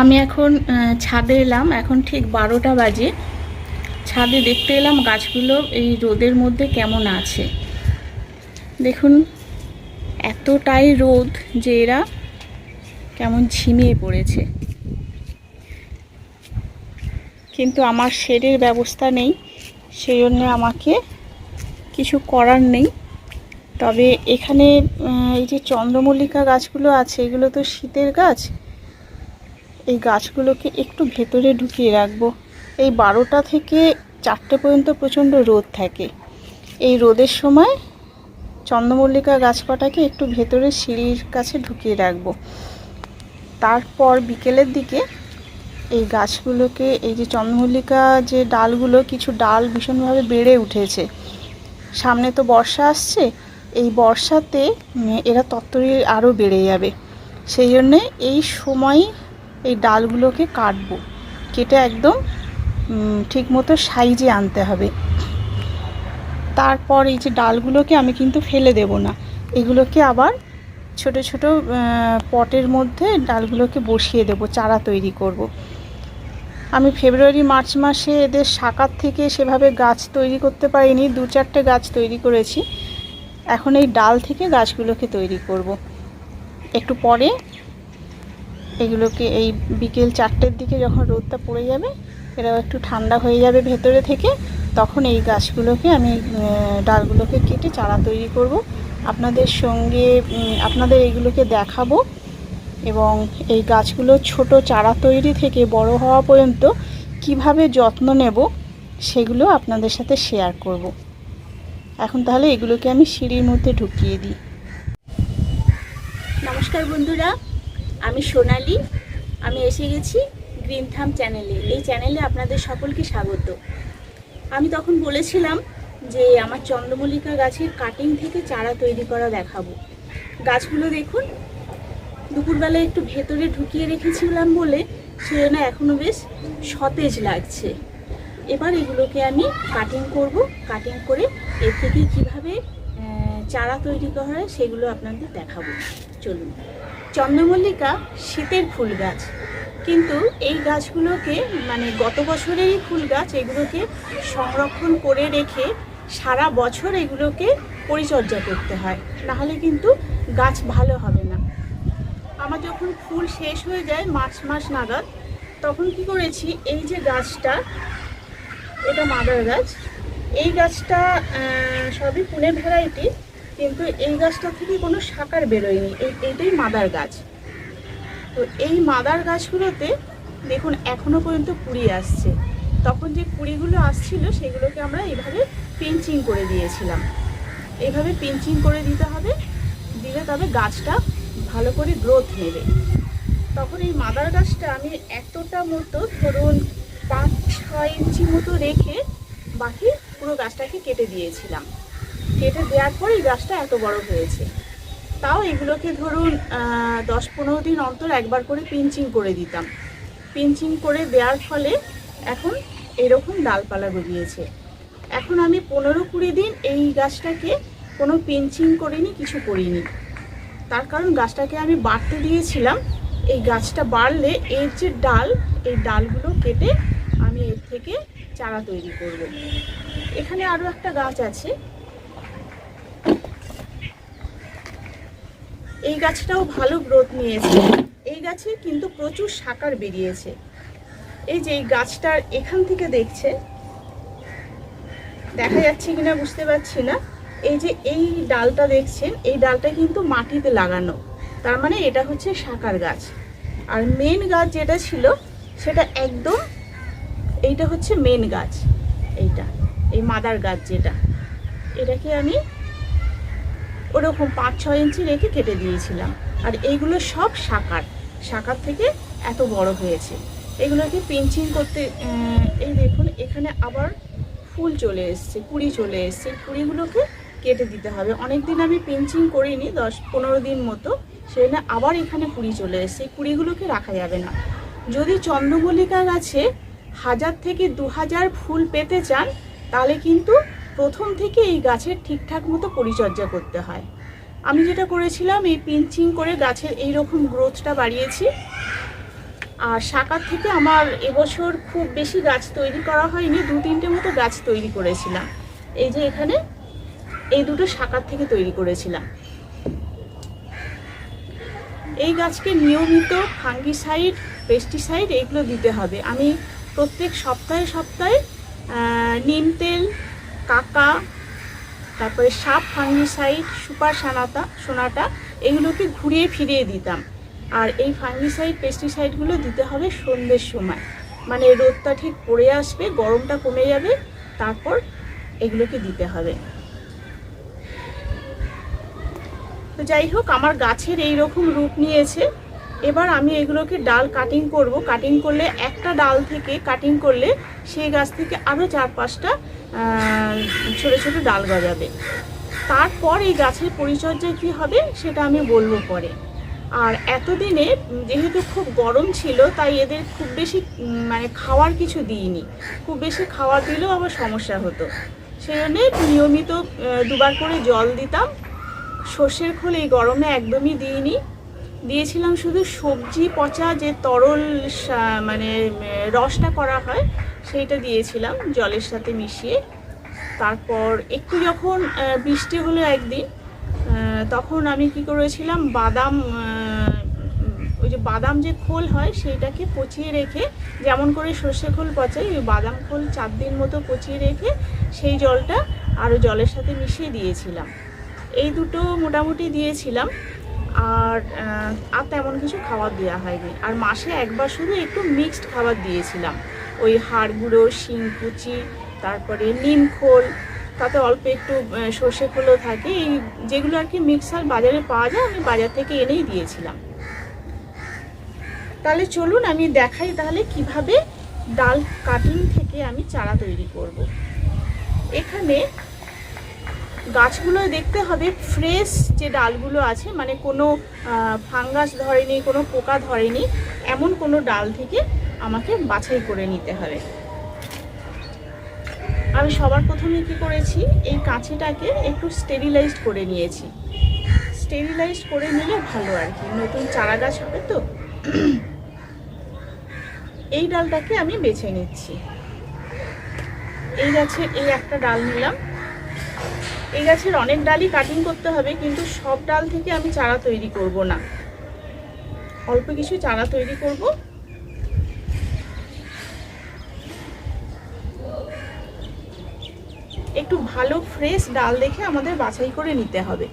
আমি এখন ছাদে এলাম। এখন ঠিক বারোটা বাজে। ছাদে দেখতে এলাম গাছগুলো এই রোদের মধ্যে কেমন আছে। দেখুন, এতটাই রোদ যে এরা কেমন ঝিমিয়ে পড়েছে। কিন্তু আমার শেডের ব্যবস্থা নেই, সেই জন্য আমাকে কিছু করার নেই। তবে এখানে এই যে চন্দ্রমল্লিকা গাছগুলো আছে, এগুলো তো শীতের গাছ। এই গাছগুলোকে একটু ভেতরে ঢুকিয়ে রাখব। এই বারোটা থেকে চারটে পর্যন্ত প্রচণ্ড রোদ থাকে। এই রোদের সময় চন্দ্রমল্লিকা গাছপাটাকে একটু ভেতরে সিঁড়ির কাছে ঢুকিয়ে রাখব। তারপর বিকেলের দিকে এই গাছগুলোকে, এই যে চন্দ্রমল্লিকা যে ডালগুলো, কিছু ডাল ভীষণভাবে বেড়ে উঠেছে। সামনে তো বর্ষা আসছে, এই বর্ষাতে এরা তত্তরি আরও বেড়ে যাবে। সেই জন্যে এই সময় এই ডালগুলোকে কাটবো। কেটে একদম ঠিক মতো সাইজে আনতে হবে। তারপর এই যে ডালগুলোকে আমি কিন্তু ফেলে দেব না। এগুলোকে আবার ছোট ছোট পটের মধ্যে ডালগুলোকে বসিয়ে দেব, চারা তৈরি করব। আমি ফেব্রুয়ারি, মার্চ মাসে এদের শাকার থেকে সেভাবে গাছ তৈরি করতে পারিনি। দু চারটে গাছ তৈরি করেছি। এখন এই ডাল থেকে গাছগুলোকে তৈরি করব। একটু পরে এগুলোকে এই বিকেল চারটের দিকে যখন রোদটা পড়ে যাবে, এরাও একটু ঠান্ডা হয়ে যাবে ভেতরে থেকে, তখন এই গাছগুলোকে আমি ডালগুলোকে কেটে চারা তৈরি করব। আপনাদের সঙ্গে আপনাদের এগুলোকে দেখাবো এবং এই গাছগুলো ছোট চারা তৈরি থেকে বড় হওয়া পর্যন্ত কীভাবে যত্ন নেব সেগুলো আপনাদের সাথে শেয়ার করব। এখন তাহলে এগুলোকে আমি সিঁড়ির মধ্যে ঢুকিয়ে দিই। নমস্কার বন্ধুরা আমি সোনালি, আমি এসে গেছি গ্রিন থাম চ্যানেলে। এই চ্যানেলে আপনাদের সকলকে স্বাগত। আমি তখন বলেছিলাম যে আমার চন্দ্রমল্লিকা গাছের কাটিং থেকে চারা তৈরি করা দেখাবো। গাছগুলো দেখুন দুপুরবেলা একটু ভেতরে ঢুকিয়ে রেখেছিলাম বলে সেজন্য এখনও বেশ সতেজ লাগছে। এবার এগুলোকে আমি কাটিং করব। কাটিং করে এর থেকে কীভাবে চারা তৈরি করা হয় সেগুলো আপনাদের দেখাবো। চলুন। চন্দ্রমল্লিকা শীতের ফুল গাছ। কিন্তু এই গাছগুলোকে মানে গত বছরেরই ফুল গাছ, এগুলোকে সংরক্ষণ করে রেখে সারা বছর এগুলোকে পরিচর্যা করতে হয়। নাহলে কিন্তু গাছ ভালো হবে না। আমার যখন ফুল শেষ হয়ে যায় মার্চ মাস নাগাদ, তখন কি করেছি, এই যে গাছটা, এটা মাদার গাছ, এই গাছটা সবই পুনে ভ্যারাইটি। কিন্তু এই গাছটা থেকে কোনো শাকার বেরোয়নি। এই, এইটাই মাদার গাছ। তো এই মাদার গাছগুলোতে দেখুন এখনও পর্যন্ত কুড়ি আসছে। তখন যে কুড়িগুলো আসছিল, সেগুলোকে আমরা এইভাবে পিঞ্চিং করে দিয়েছিলাম। এইভাবে পিঞ্চিং করে দিতে হবে, দিলে তবে গাছটা ভালো করে গ্রোথ নেবে। তখন এই মাদার গাছটা আমি এতটা মতো ধরুন পাঁচ, ছয় ইঞ্চি মতো রেখে বাকি পুরো গাছটাকে কেটে দিয়েছিলাম। কেটে দেওয়ার পর এই গাছটা এত বড় হয়েছে। তাও এগুলোকে ধরুন দশ পনেরো দিন অন্তর একবার করে পিঞ্চিং করে দিতাম। পিঞ্চিং করে দেওয়ার ফলে এখন এরকম ডালপালা গজিয়েছে। এখন আমি পনেরো কুড়ি দিন এই গাছটাকে কোনো পিঞ্চিং করিনি, কিছু করিনি। তার কারণ গাছটাকে আমি বাড়তে দিয়েছিলাম। এই গাছটা বাড়লে এর যে ডাল, এই ডালগুলো কেটে আমি এর থেকে চারা তৈরি করব। এখানে আরও একটা গাছ আছে। এই গাছটাও ভালো গ্রোথ নিয়েছে। এই গাছে কিন্তু প্রচুর শাকার বেরিয়েছে। এই যে এই গাছটার এখান থেকে দেখছেন দেখা যাচ্ছে কিনা বুঝতে পারছি না। এই যে এই ডালটা দেখছেন, এই ডালটা কিন্তু মাটিতে লাগানো। তার মানে এটা হচ্ছে শাকার গাছ। আর মেন গাছ যেটা ছিল, সেটা একদম এইটা হচ্ছে মেন গাছ, এইটা, এই মাদার গাছ যেটা। এটাকে আমি ওরকম পাঁচ, ছয় ইঞ্চি রেখে কেটে দিয়েছিলাম। আর এইগুলো সব শাকার শাকার থেকে এত বড় হয়েছে। এগুলোকে পিঞ্চিং করতে এই দেখুন, এখানে আবার ফুল চলে এসছে, কুড়ি চলে এসছে। কুড়িগুলোকে কেটে দিতে হবে। অনেক দিন আমি পিঞ্চিং করিনি, দশ, পনেরো দিন মতো। সেখানে আবার এখানে কুড়ি চলে এসছে। কুড়িগুলোকে রাখা যাবে না। যদি চন্দ্রমল্লিকা গাছে হাজার থেকে দু হাজার ফুল পেতে চান, তাহলে কিন্তু প্রথম থেকে এই গাছের ঠিকঠাক মতো পরিচর্যা করতে হয়। আমি যেটা করেছিলাম, এই পিঞ্চিং করে গাছের এই রকম গ্রোথটা বাড়িয়েছি। আর শাকার থেকে আমার এবছর খুব বেশি গাছ তৈরি করা হয়নি, দু তিনটে মতো গাছ তৈরি করেছিলাম। এই যে এখানে, এই দুটো শাকার থেকে তৈরি করেছিলাম। এই গাছকে নিয়মিত ফাঙ্গিসাইড, পেস্টিসাইড, এগুলো দিতে হবে। আমি প্রত্যেক সপ্তাহে সপ্তাহে নিম তেল কাকা, তারপরে সাপ, ফাঙ্গিসাইড, সুপার সানাতা, সোনাটা, এগুলোকে ঘুরিয়ে ফিরিয়ে দিতাম। আর এই ফাঙ্গিসাইড, পেস্টিসাইডগুলো দিতে হবে সন্ধ্যের সময়। মানে রোদটা ঠিক পড়ে আসবে, গরমটা কমে যাবে, তারপর এগুলোকে দিতে হবে। তো যাই হোক, আমার গাছের এই রকম রূপ নিয়েছে। এবার আমি এগুলোকে ডাল কাটিং করব। কাটিং করলে একটা ডাল থেকে কাটিং করলে সেই গাছ থেকে আরও চার পাঁচটা ছোট ছোট ডাল গজাবে। তারপর এই গাছের পরিচর্যা কি হবে সেটা আমি বলব পরে। আর এতদিনে যেহেতু খুব গরম ছিল, তাই এদের খুব বেশি মানে খাওয়ার কিছু দিইনি। খুব বেশি খাওয়া দিলেও আবার সমস্যা হতো। সেই জন্যে নিয়মিত দুবার করে জল দিতাম। সর্ষের খোল এই গরমে একদমই দিইনি। দিয়েছিলাম শুধু সবজি পচা যে তরল মানে রসটা করা হয় সেইটা দিয়েছিলাম জলের সাথে মিশিয়ে। তারপর একটু যখন বৃষ্টি হলো একদিন তখন আমি কি করেছিলাম, বাদাম ওই যে বাদাম যে খোল হয় সেইটাকে পচিয়ে রেখে, যেমন করে সর্ষে খোল পচাই, ওই বাদাম খোল চার দিন মতো পচিয়ে রেখে সেই জলটা আরও জলের সাথে মিশিয়ে দিয়েছিলাম। এই দুটো মোটামুটি দিয়েছিলাম, আর আর তেমন কিছু খাবার দেওয়া হয়নি। আর মাসে একবার শুধু একটু মিক্সড খাবার দিয়েছিলাম। ওই হাড় গুঁড়ো শিংকুচি, তারপরে নিম খোল তাতে অল্প একটু সর্ষে খোলও থাকে। এই যেগুলো আর কি মিক্সার বাজারে পাওয়া যায়, আমি বাজার থেকে এনেই দিয়েছিলাম। তাহলে চলুন, আমি দেখাই তাহলে কীভাবে ডাল কাটিং থেকে আমি চারা তৈরি করব। এখানে গাছগুলো দেখতে হবে ফ্রেশ যে ডালগুলো আছে মানে কোনো ফাঙ্গাস ধরেনি, কোনো পোকা ধরেনি, এমন কোনো ডাল থেকে আমাকে বাছাই করে নিতে হবে। আমি সবার প্রথমে কি করেছি, এই কাঁচিটাকে একটু স্টেরিলাইজড করে নিয়েছি। স্টেরিলাইজড করে নিলে ভালো আর কি, নতুন চারা গাছ হবে তো। এই ডালটাকে আমি বেছে নিচ্ছি। এই গাছে এই একটা ডাল নিলাম। এই গাছের অনেক ডালই কাটিং করতে হবে, কিন্তু সব ডাল থেকে আমি চারা তৈরি করব না। অল্প কিছু চারা তৈরি করব। একটু ভালো ফ্রেশ ডাল দেখে আমাদের বাছাই করে নিতে হবে।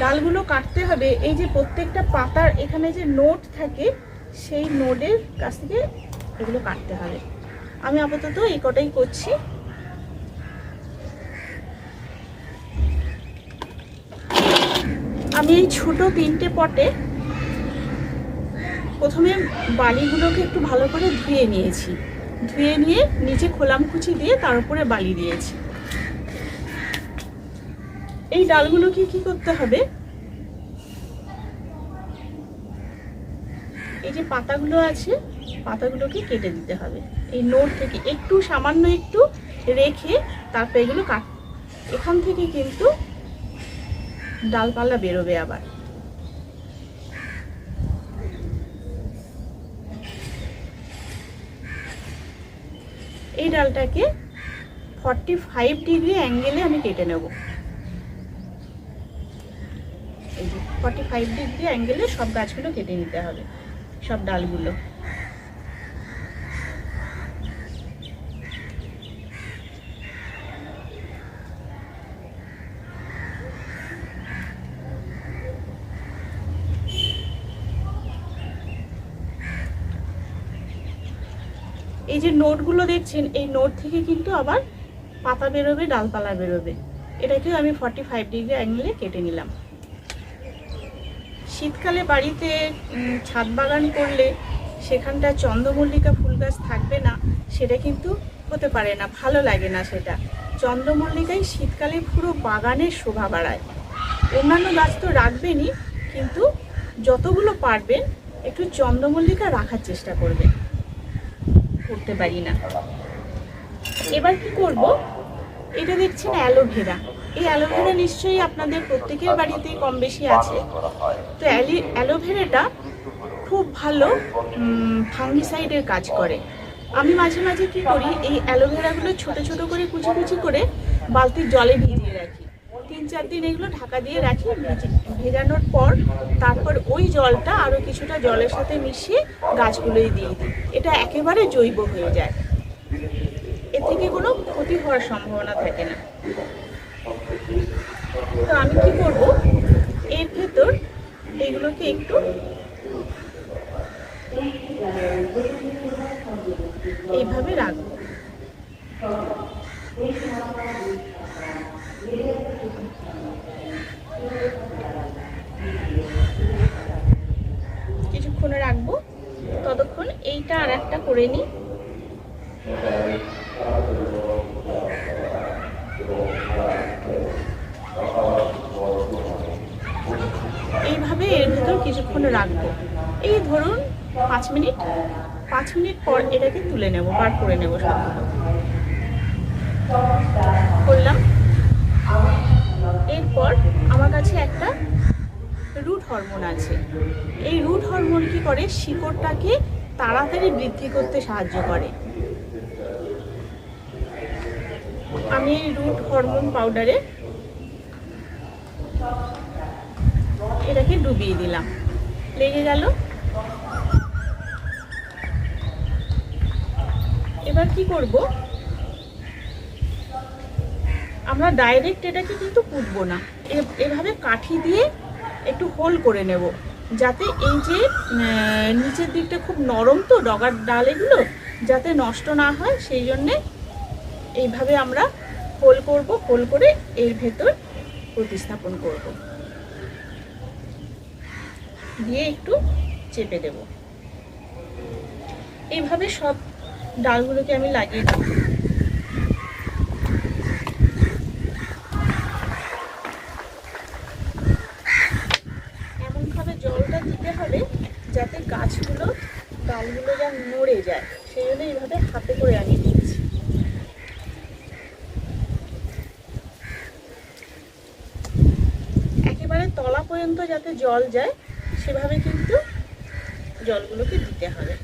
ডালগুলো কাটতে হবে। এই যে প্রত্যেকটা পাতার এখানে যে নোট থাকে, সেই নোটের কাছ থেকে এগুলো কাটতে হবে। আমি আপাতত এই কটাই করছি। আমি এই ছোটো তিনটে পটে প্রথমে বালিগুলোকে একটু ভালো করে ধুয়ে নিয়েছি। ধুয়ে নিয়ে নিচে খোলাম কুচি দিয়ে, তার উপরে বালি দিয়েছি। এই ডালগুলোকে কি করতে হবে? এই যে পাতাগুলো আছে, পাতাগুলোকে কেটে দিতে হবে। এই নোট থেকে একটু, সামান্য একটু রেখে তারপর এগুলো কাট এখান থেকে কিন্তু ডালপালা বেরোবে আবার। এই ডালটাকে ফর্টি ফাইভ ডিগ্রি অ্যাঙ্গেলে আমি কেটে নেব। এই ফর্টি ফাইভ ডিগ্রি অ্যাঙ্গেলে সব গাছগুলো কেটে নিতে হবে, সব ডালগুলো। যে নোটগুলো দেখছেন, এই নোট থেকে কিন্তু আবার পাতা বেরোবে, ডালপালা বেরোবে। এটাকেও আমি ফর্টি ফাইভ ডিগ্রি অ্যাঙ্গেলে কেটে নিলাম। শীতকালে বাড়িতে ছাদ বাগান করলে সেখানটা চন্দ্রমল্লিকা ফুল গাছ থাকবে না, সেটা কিন্তু হতে পারে না, ভালো লাগে না সেটা। চন্দ্রমল্লিকাই শীতকালে পুরো বাগানের শোভা বাড়ায়। অন্যান্য গাছ তো রাখবেনই, কিন্তু যতগুলো পারবেন, একটু চন্দ্রমল্লিকা রাখার চেষ্টা করবেন। করতে পারি না। এবার কি করব? এটা দেখছেন অ্যালোভেরা এই অ্যালোভেরা নিশ্চয়ই আপনাদের প্রত্যেকের বাড়িতেই কম বেশি আছে। তো অ্যালি- অ্যালোভেরাটা খুব ভালো ফাঙ্গিসাইডের কাজ করে। আমি মাঝে মাঝে কি করি, এই অ্যালোভেরাগুলো ছোট ছোট করে কুচি কুচি করে বালতির জলে ভিজিয়ে রাখি। তিন চার দিন এগুলো ঢাকা দিয়ে রাখি, ভেজে- ভেজানোর পর তারপর ওই জলটা আরও কিছুটা জলের সাথে মিশিয়ে গাছগুলোই দিয়ে দিই। এটা একেবারে জৈব হয়ে যায়। এ থেকে কোনো ক্ষতি হওয়ার সম্ভাবনা থাকে না। তো আমি কি করব? এর ভেতর এগুলোকে একটু এইভাবে রাখব। কিছুক্ষণ রাখব। ততক্ষণ এইটা আর একটা করে নিই। এইভাবে এর ভিতর কিছুক্ষণ রাখব। এই ধরুন পাঁচ মিনিট। পাঁচ মিনিট পর এটাকে তুলে নেব, বার করে নেব করলাম এরপর আমার কাছে একটা রুট হরমোন আছে। এই রুট হরমোন কি করে? শিকড়টাকে তাড়াতাড়ি বৃদ্ধি করতে সাহায্য করে। আমি এই রুট হরমোন পাউডারে এটাকে ডুবিয়ে দিলাম। লেগে গেল। এবার কি করব? আমরা ডাইরেক্ট এটাকে কিন্তু কুটবো না। এভাবে কাঠি দিয়ে একটু হোল করে নেব। যাতে এই যে নিচের দিকটা খুব নরম তো ডগার ডাল এগুলো যাতে নষ্ট না হয়, সেই জন্যে এইভাবে আমরা হোল করব, হোল করে এর ভেতর প্রতিস্থাপন করব। দিয়ে একটু চেপে দেব। এইভাবে সব ডালগুলোকে আমি লাগিয়ে দেব এমনভাবে জলটা দিতে হবে যাতে গাছগুলো ডালগুলো যেন নড়ে যায়, সেই জন্য এইভাবে হাতে করে আমি দিচ্ছি একেবারে তলা পর্যন্ত যাতে জল যায়, সেভাবে কিন্তু জলগুলোকে দিতে হবে।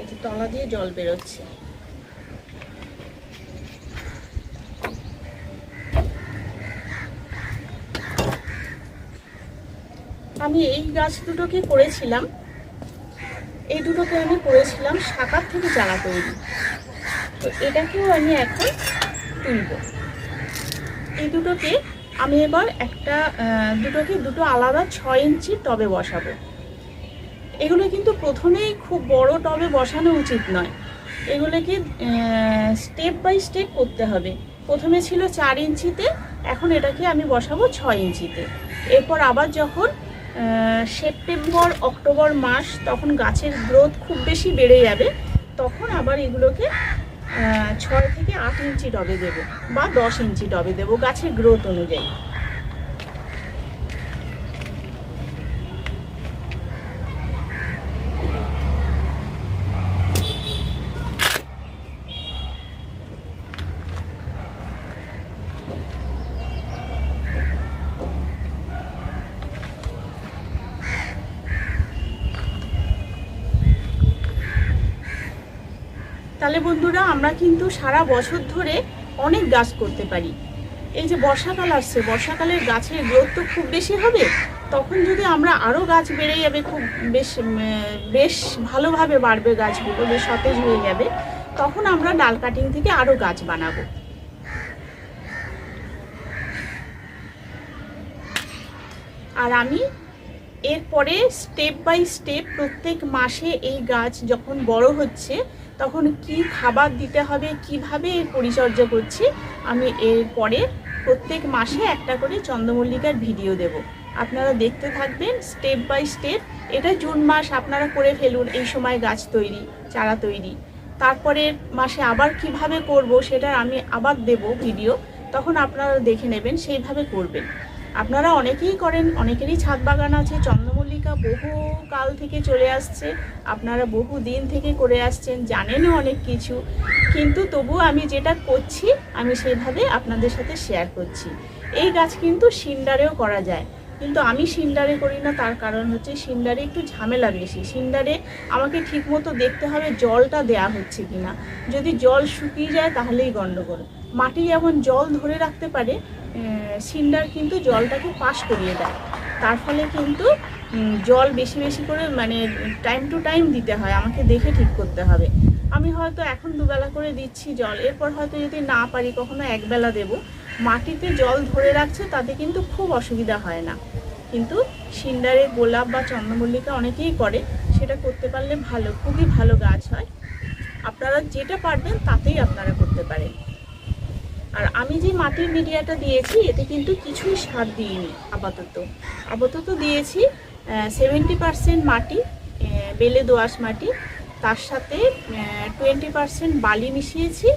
এই যে তলা দিয়ে জল বেরোচ্ছে। আমি এই গাছ দুটোকে করেছিলাম। এই দুটোকে আমি করেছিলাম শাকার থেকে চারা তৈরি। তো এটাকেও আমি এখন তুলব। এই দুটোকে আমি এবার একটা দুটোকে দুটো আলাদা ছয় ইঞ্চি টবে বসাবো। এগুলো কিন্তু প্রথমেই খুব বড় টবে বসানো উচিত নয়। এগুলোকে স্টেপ বাই স্টেপ করতে হবে। প্রথমে ছিল চার ইঞ্চিতে, এখন এটাকে আমি বসাবো ছয় ইঞ্চিতে। এরপর আবার যখন সেপ্টেম্বর, অক্টোবর মাস, তখন গাছের গ্রোথ খুব বেশি বেড়ে যাবে। তখন আবার এগুলোকে ছয় থেকে আট ইঞ্চি টবে দেবো বা দশ ইঞ্চি টবে দেবো গাছের গ্রোথ অনুযায়ী। তাহলে বন্ধুরা, আমরা কিন্তু সারা বছর ধরে অনেক গাছ করতে পারি। এই যে বর্ষাকাল আসছে, বর্ষাকালের গাছের গ্রোথ তো খুব বেশি হবে। তখন যদি আমরা আরও গাছ বেড়ে যাবে, খুব বেশ বেশ ভালোভাবে বাড়বে গাছগুলো, বেশ সতেজ হয়ে যাবে, তখন আমরা ডাল কাটিং থেকে আরও গাছ বানাবো। আর আমি এরপরে স্টেপ বাই স্টেপ প্রত্যেক মাসে এই গাছ যখন বড় হচ্ছে, তখন কি খাবার দিতে হবে, কীভাবে এর পরিচর্যা করছি, আমি এরপরে প্রত্যেক মাসে একটা করে চন্দ্রমল্লিকার ভিডিও দেব। আপনারা দেখতে থাকবেন স্টেপ বাই স্টেপ এটা জুন মাস আপনারা করে ফেলুন এই সময় গাছ তৈরি, চারা তৈরি। তারপরের মাসে আবার কীভাবে করব সেটার আমি আবার দেব ভিডিও তখন আপনারা দেখে নেবেন সেইভাবে করবেন। আপনারা অনেকেই করেন, অনেকেরই ছাদ বাগান আছে, চন্দ্রমল্লিকা বহু কাল থেকে চলে আসছে, আপনারা বহু দিন থেকে করে আসছেন, জানেনও অনেক কিছু। কিন্তু তবু আমি যেটা করছি, আমি সেইভাবে আপনাদের সাথে শেয়ার করছি। এই গাছ কিন্তু সিন্ডারেও করা যায়, কিন্তু আমি সিন্ডারে করি না, তার কারণ হচ্ছে সিন্ডারে একটু ঝামেলা বেশি। সিন্ডারে আমাকে ঠিকমতো দেখতে হবে জলটা দেয়া হচ্ছে কিনা। যদি জল শুকিয়ে যায় তাহলেই গন্ডগোল। মাটি যেমন জল ধরে রাখতে পারে সিন্ডার কিন্তু জলটাকে পাশ করিয়ে দেয়। তার ফলে কিন্তু জল বেশি বেশি করে মানে টাইম টু টাইম দিতে হয়, আমাকে দেখে ঠিক করতে হবে। আমি হয়তো এখন দুবেলা করে দিচ্ছি জল, এরপর হয়তো যদি না পারি কখনো একবেলা দেব। মাটিতে জল ধরে রাখছে, তাতে কিন্তু খুব অসুবিধা হয় না। কিন্তু সিন্ডারে গোলাপ বা চন্দ্রমল্লিকা অনেকেই করে, সেটা করতে পারলে ভালো, খুবই ভালো গাছ হয়। আপনারা যেটা পারবেন, তাতেই আপনারা করতে পারেন। আর আমি যে মাটির মিডিয়াটা দিয়েছি, এতে কিন্তু কিছুই সার দিইনি, আপাতত। আপাতত দিয়েছি সেভেন্টি পারসেন্ট মাটি বেলে দোআঁশ মাটি, তার সাথে টোয়েন্টি পারসেন্ট বালি মিশিয়েছি,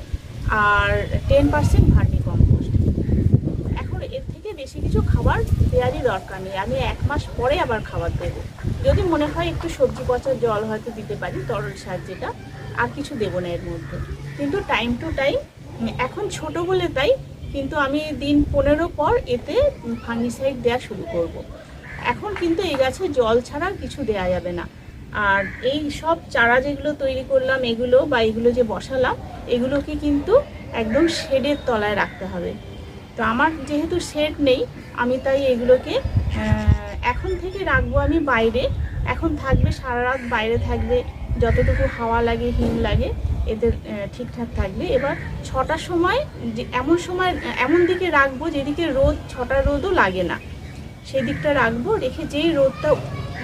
আর টেন পারসেন্ট ভার্মি কম্পোস্ট এখন এর থেকে বেশি কিছু খাবার দেওয়ারই দরকার নেই, আমি এক মাস পরে আবার খাবার দেবো। যদি মনে হয় একটু সবজি পচার জল হয়তো দিতে পারি, তরল সার যেটা, আর কিছু দেবো না এর মধ্যে। কিন্তু টাইম টু টাইম এখন ছোট বলে তাই, কিন্তু আমি দিন পনেরো পর এতে ফাঙ্গিসাইড দেওয়া শুরু করব। এখন কিন্তু এই গাছে জল ছাড়া কিছু দেয়া যাবে না। আর এই সব চারা যেগুলো তৈরি করলাম, এগুলো বা এগুলো যে বসালাম, এগুলোকে কিন্তু একদম শেডের তলায় রাখতে হবে। তো আমার যেহেতু শেড নেই, আমি তাই এগুলোকে এখন থেকে রাখব আমি বাইরে। এখন থাকবে সারা রাত বাইরে থাকবে, যতটুকু হাওয়া লাগে, হিম লাগে। আহ, ঠিকঠাক থাকবে। এবার ছটার সময় যে এমন সময় এমন দিকে রাখব যেদিকে রোদ ছটা রোদও লাগে না। সেই দিকটা রাখব রেখে যেই রোদটা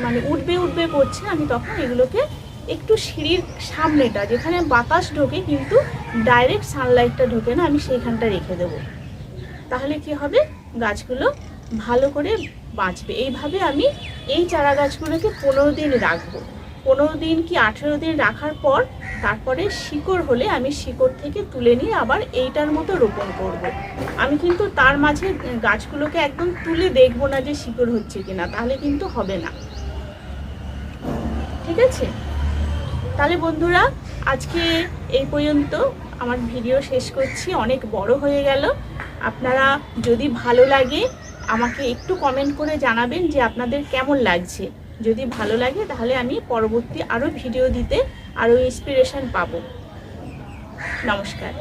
মানে উঠবে উঠবে করছে আমি তখন এগুলোকে একটু সিঁড়ির সামনেটা যেখানে বাতাস ঢোকে কিন্তু ডাইরেক্ট সানলাইটটা ঢোকে না আমি সেইখানটা রেখে দেবো। তাহলে কি হবে? গাছগুলো ভালো করে বাঁচবে। এইভাবে আমি এই চারা গাছগুলোকে পনেরো দিন রাখব। পনেরো দিন কি আঠেরো দিন রাখার পর তারপরে শিকড় হলে আমি শিকড় থেকে তুলে নিয়ে আবার এইটার মতো রোপণ করব। আমি কিন্তু তার মাঝে গাছগুলোকে একদম তুলে দেখব না যে শিকড় হচ্ছে কিনা, তাহলে কিন্তু হবে না। ঠিক আছে? তাহলে বন্ধুরা, আজকে এই পর্যন্ত আমার ভিডিও শেষ করছি। অনেক বড় হয়ে গেল। আপনারা যদি ভালো লাগে আমাকে একটু কমেন্ট করে জানাবেন যে আপনাদের কেমন লাগছে। যদি ভালো লাগে তাহলে আমি পরবর্তী আরও ভিডিও দিতে আরও ইন্সপিরেশান পাবো। নমস্কার।